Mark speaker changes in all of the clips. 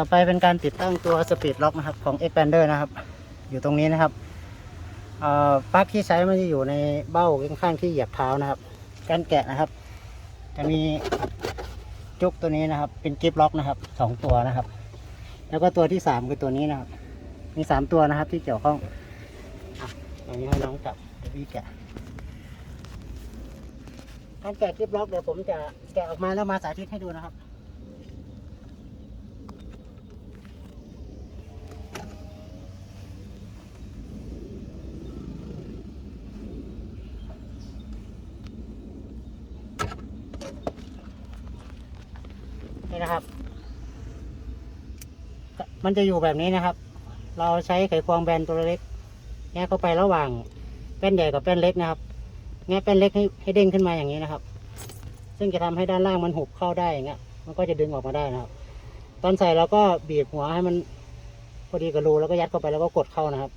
Speaker 1: ต่อไปเป็นการติดตั้งตัวสปีดล็อกนะครับของ Expander นะครับ อยู่ตรงนี้นะครับอ่อปลั๊กที่ใช้มันจะอยู่ในเบ้าข้างๆที่เหยียบเท้านะครับ การแกะนะครับ จะมีจุกตัวนี้นะครับ เป็นกิฟล็อกนะครับสองตัวนะครับ แล้วก็ตัวที่สามคือตัวนี้นะครับ มีสามตัวนะครับที่เกี่ยวข้องอะอย่างนี้ให้น้องจับเดี๋ยวพี่แกะการแกะกิฟล็อกเดี๋ยวผมจะแกะออกมาแล้วมาสาธิตให้ดูนะครับ นี่นะครับ มันจะอยู่แบบนี้นะครับ เราใช้ไขควงแบนตัวเล็กแงะเข้าไประหว่างแป้นใหญ่กับแป้นเล็กนะครับแงะแป้นเล็กให้ให้เด้งขึ้นมาอย่างนี้นะครับ ซึ่งจะทำให้ด้านล่างมันหุบเข้าได้อย่างเงี้ยมันก็จะดึงออกมาได้นะครับ ตอนใส่เราก็บีบหัวให้มันพอดีกับรูแล้วก็ยัดเข้าไปแล้วก็กดเข้านะครับ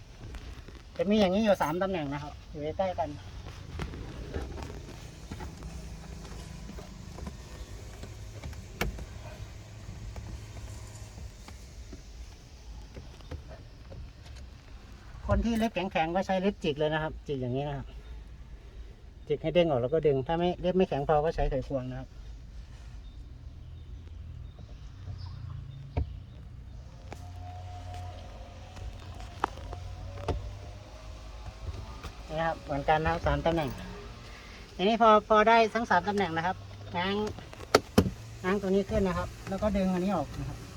Speaker 1: จะมีอย่างนี้อยู่สามตำแหน่งนะครับ อยู่ใกล้ๆกัน คนที่เล็บแข็งๆก็ใช้เล็บจิกเลยนะครับ จิกอย่างนี้นะครับ จิกให้เด้งออกแล้วก็ดึง ถ้าไม่เล็บไม่แข็งพอก็ใช้ไขควงนะครับนี่นะครับเหมือนกันนะครับสามตำแหน่งทีนี้พอพอได้ทั้งสามตำแหน่งนะครับง้างง้างตัวนี้ขึ้นนะครับ แล้วก็ดึงอันนี้ออกนะครับ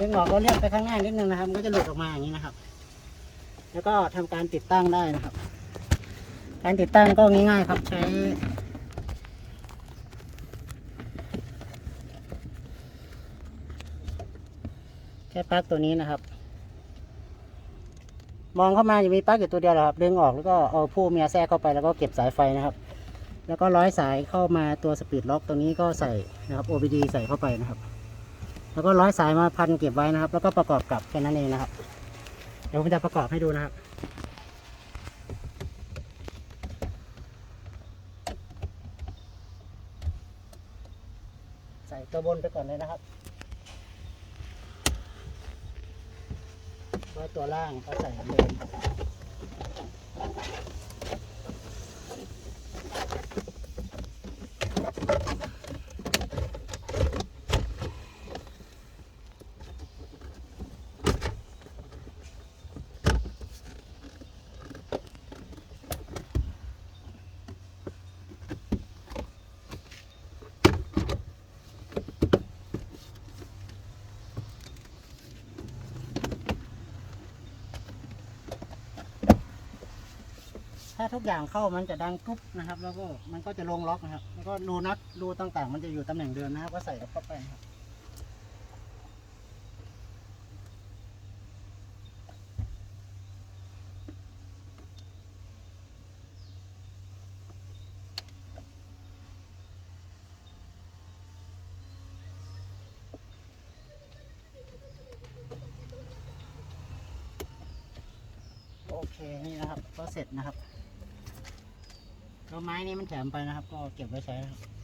Speaker 1: ดึงออกก็เลื่อนไปข้างหน้านิดนึงนะครับ มันก็จะหลุดออกมาอย่างนี้นะครับ แล้วก็ทำการติดตั้งได้นะครับ การติดตั้งก็ง่ายๆครับใช้แค่ปลั๊กตัวนี้นะครับ มองเข้ามาจะมีปลั๊กอยู่ตัวเดียวแหละครับ ดึงออกแล้วก็เอาผู้เมียแทรกเข้าไปแล้วก็เก็บสายไฟนะครับ แล้วก็ร้อยสายเข้ามาตัวสปีดล็อกตรงนี้ก็ใส่นะครับ OBD ใส่เข้าไปนะครับ แล้วก็ร้อยสายมาพันเก็บไว้นะครับ แล้วก็ประกอบกับแค่นั้นเองนะครับ เดี๋ยวผมจะประกอบให้ดูนะครับใส่ตัวบนไปก่อนเลยนะครับแล้วตัวล่างก็ใส่เหมือนเดิม ถ้าทุกอย่างเข้ามันจะดังปุ๊บนะครับ แล้วก็มันก็จะลงล็อกนะครับ แล้วก็รูน็อตรูต่างๆ มันจะอยู่ตำแหน่งเดิมนะครับ ก็ใส่เข้าไปครับโอเคนี่นะครับก็เสร็จนะครับ แล้วไม้นี้มันแถมไปนะครับ ก็เก็บไว้ใช้นะครับ